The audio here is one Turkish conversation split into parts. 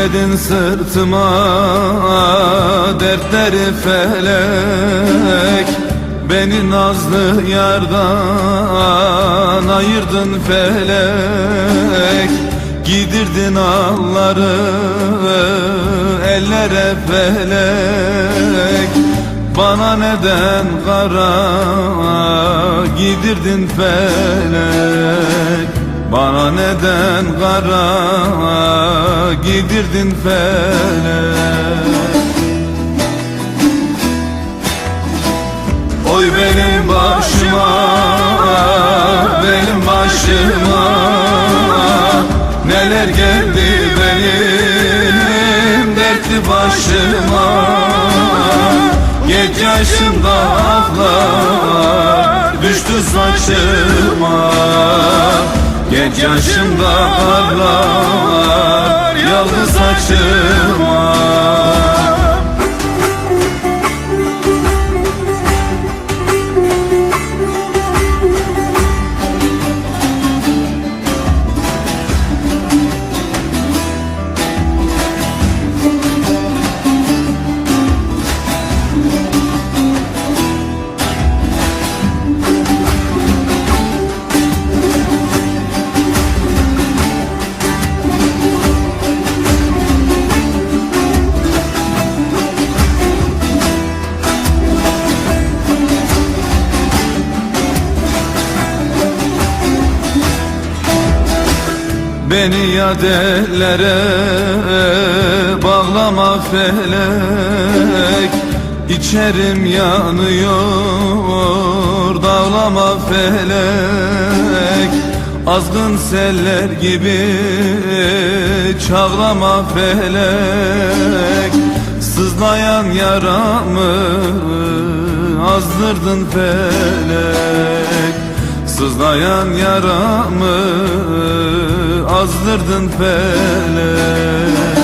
Yükledin sırtıma dertleri felek. Beni nazlı yardan ayırdın felek. Gidirdin ağları ellere felek. Bana neden kara gidirdin felek Bana neden kara gidirdin felek Oy benim başıma, benim başıma Neler geldi benim dertli başıma? Geç yaşımda aklar düştü saçıma Genç yaşımda karlar yalnız saçıma Beni yadellere bağlama felek. İçerim yanıyor dağlama felek. Azgın seller gibi çağlama felek. Sızlayan yaramı azdırdın felek. Sızlayan yaramı azdırdın felek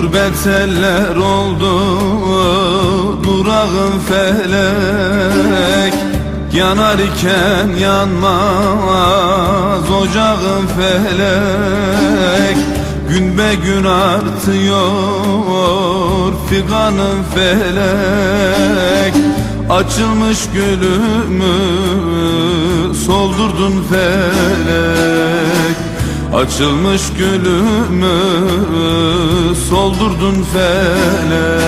Gurbet eller oldu durağım felek. Yanar iken yanmaz ocağım felek. Gün be gün artıyor figanım felek. Açılmış gülümü soldurdun felek Açılmış gülümü soldurdun felek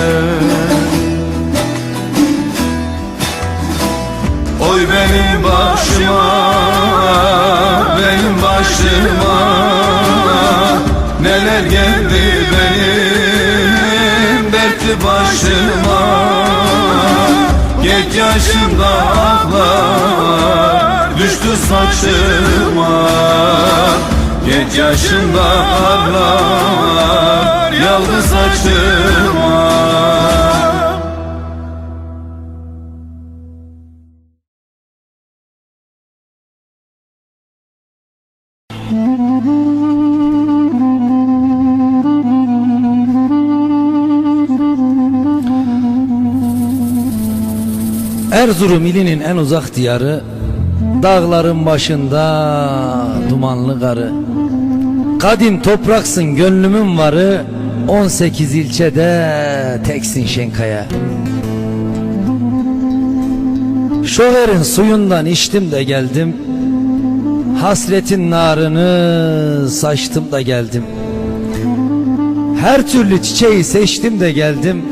Oy benim başıma, benim başıma. Neler geldi benim dertli başıma. Geç yaşımda aklar düştü saçıma Genç yaşımda karlar yalnız saçıma Erzurum ilinin en uzak diyarı Dağların başında dumanlı karı Kadim topraksın gönlümün varı. 18 ilçede teksin Şenkaya. Şoverin suyundan içtim de geldim. Hasretin narını saçtım da geldim. Her türlü çiçeği seçtim de geldim.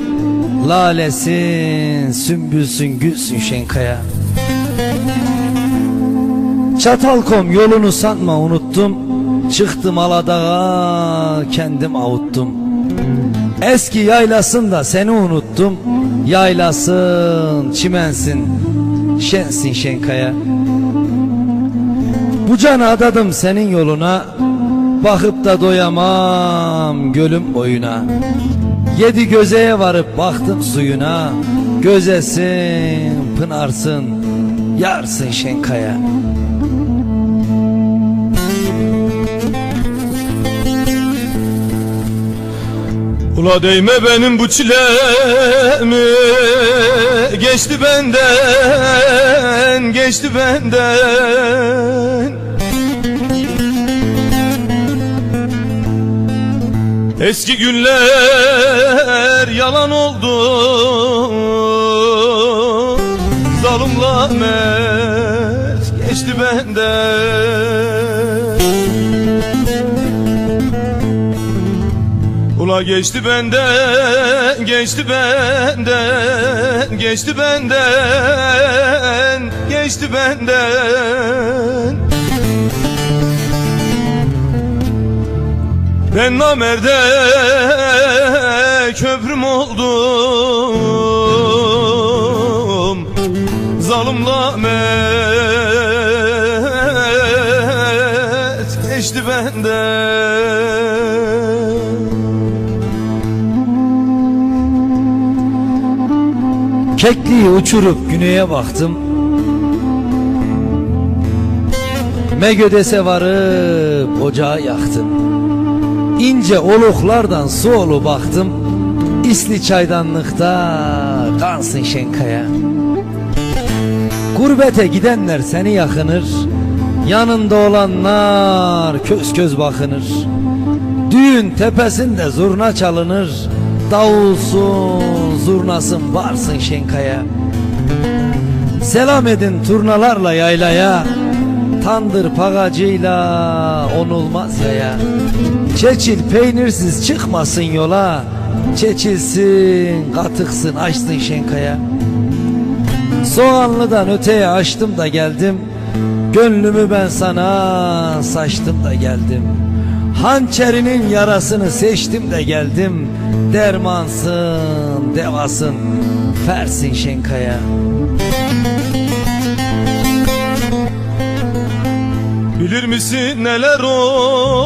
Lalesin, sümbülsün, gülsün şenkaya. Çatalkom yolunu sanma unuttum Çıktım Aladağ'a kendim avuttum. Eski yaylasında seni unuttum. Yaylasın, çimensin, şensin şenkaya. Bu canı adadım senin yoluna. Bakıp da doyamam gölüm boyuna. Yedi gözeye varıp baktım suyuna. Gözesin, pınarsın, yarsın şenkaya Ula değme benim bu çilemi. Geçti benden, geçti benden. Eski günler yalan oldu. Zalim lanet Geçti benden, geçti benden, geçti benden, geçti benden. Ben namerde köprüm oldum Zalim lamet geçti benden Kekliği uçurup güneye baktım. Megödes'e varıp ocağı yaktım. İnce oluklardan su olu baktım. İsli çaydanlıkta kansın şenkaya. Gurbete gidenler seni yakınır. Yanında olanlar köz köz bakınır. Düğün tepesinde zurna çalınır Davulsun, zurnasın, varsın şenkaya. Selam edin turnalarla yaylaya. Tandır pagacıyla onulmaz yaya. Çeçil peynirsiz çıkmasın yola. Çeçilsin, katıksın, açsın şenkaya. Soğanlıdan öteye açtım da geldim. Gönlümü ben sana saçtım da geldim Hançerinin yarasını seçtim de geldim. Dermansın, devasın, fersin şenkaya. Bilir misin neler oldum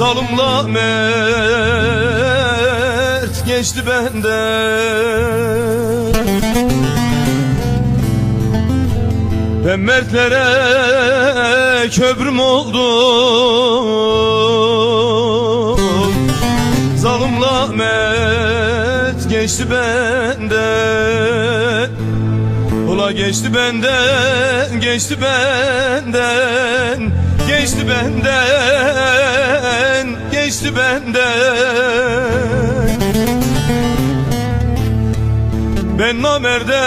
Zalim mert geçti benden Ben mertlere köprüm oldum Zalim lanet geçti benden Ula geçti benden, geçti benden Geçti benden, geçti benden. Ben namerde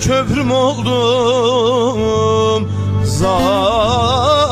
köprüm oldum Zalim